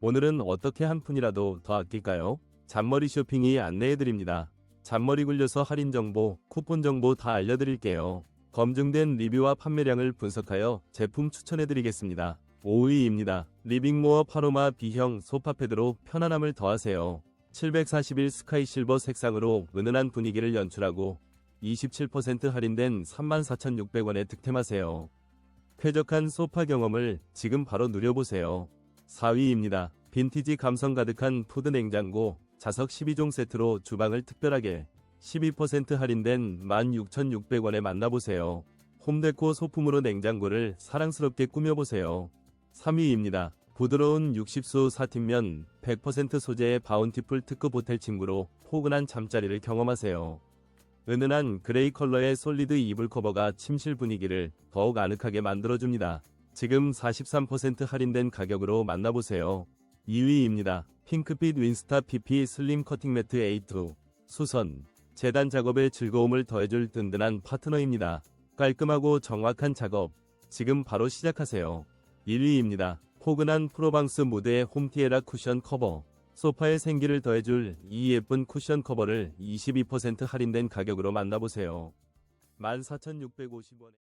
오늘은 어떻게 한 푼이라도 더 아낄까요? 잔머리 쇼핑이 안내해드립니다. 잔머리 굴려서 할인 정보, 쿠폰 정보 다 알려드릴게요. 검증된 리뷰와 판매량을 분석하여 제품 추천해드리겠습니다. 5위입니다. 리빙모어 파로마 B형 소파 패드로 편안함을 더하세요. 741 스카이 실버 색상으로 은은한 분위기를 연출하고 27% 할인된 34,600원에 득템하세요. 쾌적한 소파 경험을 지금 바로 누려보세요. 4위입니다. 빈티지 감성 가득한 푸드 냉장고 자석 12종 세트로 주방을 특별하게 12% 할인된 16,600원에 만나보세요. 홈데코 소품으로 냉장고를 사랑스럽게 꾸며보세요. 3위입니다. 부드러운 60수 사팀면 100% 소재의 바운티풀 특급 호텔 침구로 포근한 잠자리를 경험하세요. 은은한 그레이 컬러의 솔리드 이불 커버가 침실 분위기를 더욱 아늑하게 만들어줍니다. 지금 43% 할인된 가격으로 만나보세요. 2위입니다. 핑크빛 윈스타 PP 슬림 커팅 매트 A2 수선 재단 작업에 즐거움을 더해줄 든든한 파트너입니다. 깔끔하고 정확한 작업 지금 바로 시작하세요. 1위입니다. 포근한 프로방스 무드의 홈티에라 쿠션 커버 소파에 생기를 더해줄 이 예쁜 쿠션 커버를 22% 할인된 가격으로 만나보세요. 14,650원에